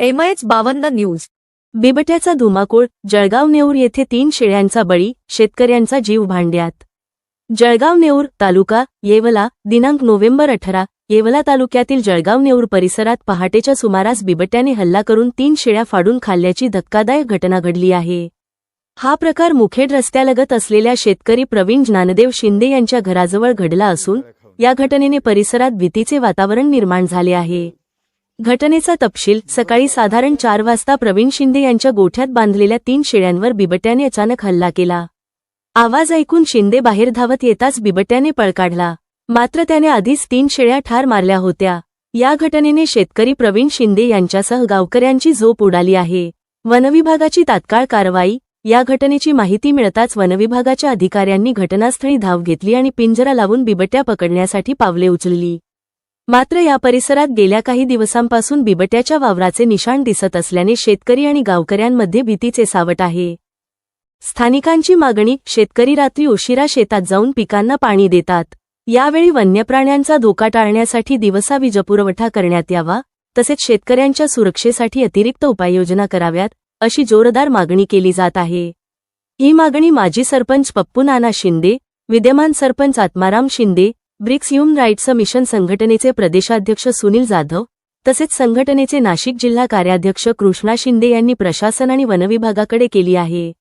MH बावन्न news. बिबट्याचा धुमाकूळ जळगाव नेऊर येथे तीन शेळ्यांचा बळी शेतकऱ्यांचा जीव भांड्यात. जळगाव नेऊर तालुका येवला दिनांक नोव्हेंबर अठरा येवला तालुक्यातील जळगाव नेऊर परिसरात पहाटेच्या सुमारास बिबट्याने हल्ला करून तीन शेळ्या फाडून खाल्ल्याची धक्कादायक घटना घडली आहे. हा प्रकार मुखेड रस्त्यालगत असलेल्या शेतकरी प्रवीण ज्ञानदेव शिंदे यांच्या घराजवळ घडला असून या घटनेने परिसरात भीतीचे वातावरण निर्माण झाले आहे. घटनेचा तपशील सकाळी साधारण चार वाजता प्रवीण शिंदे यांच्या गोठ्यात बांधलेल्या तीन शेळ्यांवर बिबट्याने अचानक हल्ला केला. आवाज ऐकून शिंदे बाहेर धावत येताच बिबट्याने पळ काढला. मात्र त्याने आधीच तीन शेळ्या ठार मारल्या होत्या. या घटनेने शेतकरी प्रवीण शिंदे यांच्यासह गावकऱ्यांची झोप उडाली आहे. वनविभागाची तात्काळ कारवाई या घटनेची माहिती मिळताच वनविभागाच्या अधिकाऱ्यांनी घटनास्थळी धाव घेतली आणि पिंजरा लावून बिबट्या पकडण्यासाठी पावले उचलली. मात्र या परिसरात गेल्या काही दिवसांपासून बिबट्याच्या वावराचे निशाण दिसत असल्याने शेतकरी आणि गावकऱ्यांमध्ये भीतीचे सावट आहे. स्थानिकांची मागणी शेतकरी रात्री उशिरा शेतात जाऊन पिकांना पाणी देतात. यावेळी वन्यप्राण्यांचा धोका टाळण्यासाठी दिवसा वीजपुरवठा करण्यात यावा तसेच शेतकऱ्यांच्या सुरक्षेसाठी अतिरिक्त उपाययोजना कराव्यात अशी जोरदार मागणी केली जात आहे. ही मागणी माजी सरपंच पप्पू नाना शिंदे विद्यमान sarpanch Atmaram Shinde BRICS human rights mission संघटनेचे प्रदेशाध्यक्ष सुनील जाधव तसेच संघटनेचे नाशिक जिल्हा कार्याध्यक्ष कृष्णा शिंदे यांनी प्रशासन आणि वनविभागाकडे केली आहे.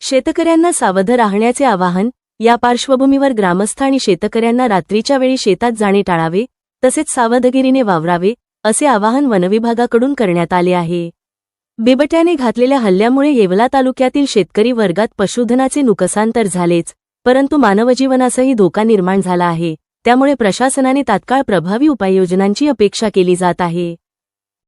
शेतकऱ्यांना सावध राहण्याचे आवाहन या पार्श्वभूमीवर ग्रामस्थ आणि शेतकऱ्यांना रात्रीच्या वेळी शेतात जाणे टाळावे तसेच सावधगिरीने वावरावे असे आवाहन वनविभागाकडून करण्यात आले आहे. बिबट्याने घातलेल्या हल्ल्यामुळे येवला तालुक्यातील शेतकरी वर्गात पशुधनाचे नुकसान तर झालेच परंतु मानवजीवनासही धोका निर्माण झाला आहे. त्यामुळे प्रशासनाने तात्काळ प्रभावी उपाययोजनांची अपेक्षा केली जात आहे.